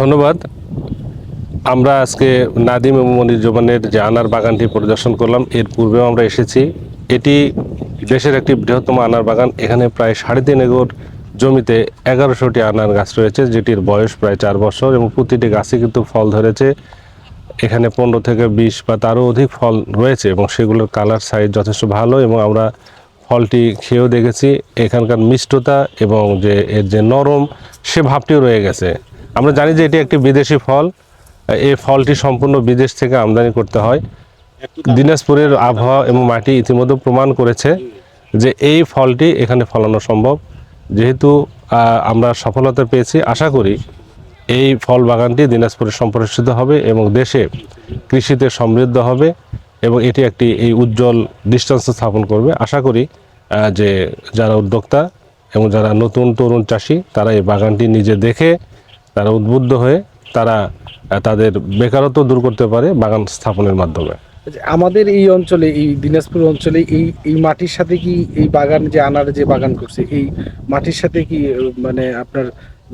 ধন্যবাদ। আমরা আজকে নাদিম এবং মনির জোবানের যে আনার বাগানটি পরিদর্শন করলাম, এর পূর্বেও আমরা এসেছি। এটি দেশের একটি বৃহত্তম আনার বাগান। এখানে প্রায় সাড়ে তিন একর জমিতে এগারোশোটি আনার গাছ রয়েছে, যেটির বয়স প্রায় চার বছর এবং প্রতিটি গাছে কিন্তু ফল ধরেছে। এখানে পনেরো থেকে বিশ বা তারও অধিক ফল রয়েছে এবং সেগুলোর কালার সাইজ যথেষ্ট ভালো এবং আমরা ফলটি খেয়েও দেখেছি। এখানকার মিষ্টতা এবং যে এর যে নরম, সে ভাবটিও রয়ে গেছে। আমরা জানি যে এটি একটি বিদেশি ফল। এই ফলটি সম্পূর্ণ বিদেশ থেকে আমদানি করতে হয়। দিনাজপুরের আবহাওয়া এবং মাটি ইতিমধ্যে প্রমাণ করেছে যে এই ফলটি এখানে ফলানো সম্ভব। যেহেতু আমরা সফলতা পেয়েছি, আশা করি এই ফল বাগানটি দিনাজপুরে সম্প্রসারিত হবে এবং দেশে কৃষিতে সমৃদ্ধ হবে এবং এটি একটি, এই উজ্জ্বল দৃষ্টান্ত স্থাপন করবে। আশা করি যে যারা উদ্যোক্তা এবং যারা নতুন তরুণ চাষি, তারা এই বাগানটি নিজে দেখে তারা উদ্বুদ্ধ হয়ে তারা তাদের বেকারত্ব দূর করতে পারে বাগান স্থাপনের মাধ্যমে। আচ্ছা, আমাদের এই অঞ্চলে এই দিনাজপুর অঞ্চলে এই এই মাটির সাথে কি এই বাগান যে আনার যে বাগান করছে এই মাটির সাথে কি মানে আপনার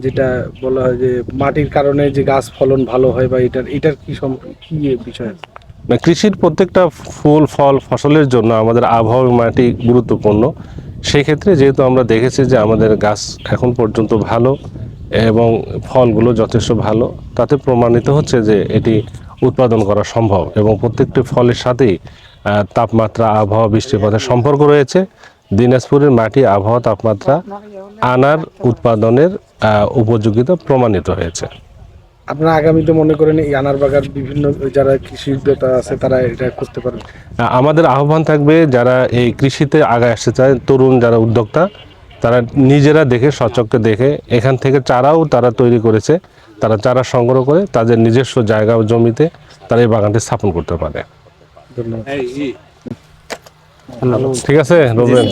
যেটা বলা হয় যে মাটির কারণে যে গাছ ফলন ভালো হয় বা এটার এটার কি কি বিষয় আছে? না, কৃষির প্রত্যেকটা ফুল ফল ফসলের জন্য আমাদের আবহাওয়া মাটি গুরুত্বপূর্ণ। সেই ক্ষেত্রে যেহেতু আমরা দেখেছি যে আমাদের গাছ এখন পর্যন্ত ভালো এবং ফলগুলো যথেষ্ট ভালো। তাতে প্রমাণিত হচ্ছে যে এটি উৎপাদন করা সম্ভব এবং প্রত্যেকটি ফলের সাথেই তাপমাত্রা আবহাওয়া বৃষ্টিপাতের সম্পর্ক রয়েছে। দিনাজপুরের মাটি আবহাওয়া তাপমাত্রা আনার উৎপাদনের উপযোগিতা প্রমাণিত হয়েছে। আপনারা আগামীতে মনে করেন এই আনার বাগান বিভিন্ন যারা কৃষি উদ্যোক্তা আছে তারা এটা করতে পারেন আমাদের আহ্বান থাকবে যারা এই কৃষিতে আগে আসতে চায় তরুণ যারা উদ্যোক্তা তারা নিজেরা দেখে স্বচক্ষে দেখে এখান থেকে চারাও তারা তৈরি করেছে। তারা চারা সংগ্রহ করে তাদের নিজস্ব জায়গা ও জমিতে তারা এই বাগানটি স্থাপন করতে পারে। ঠিক আছে রবেন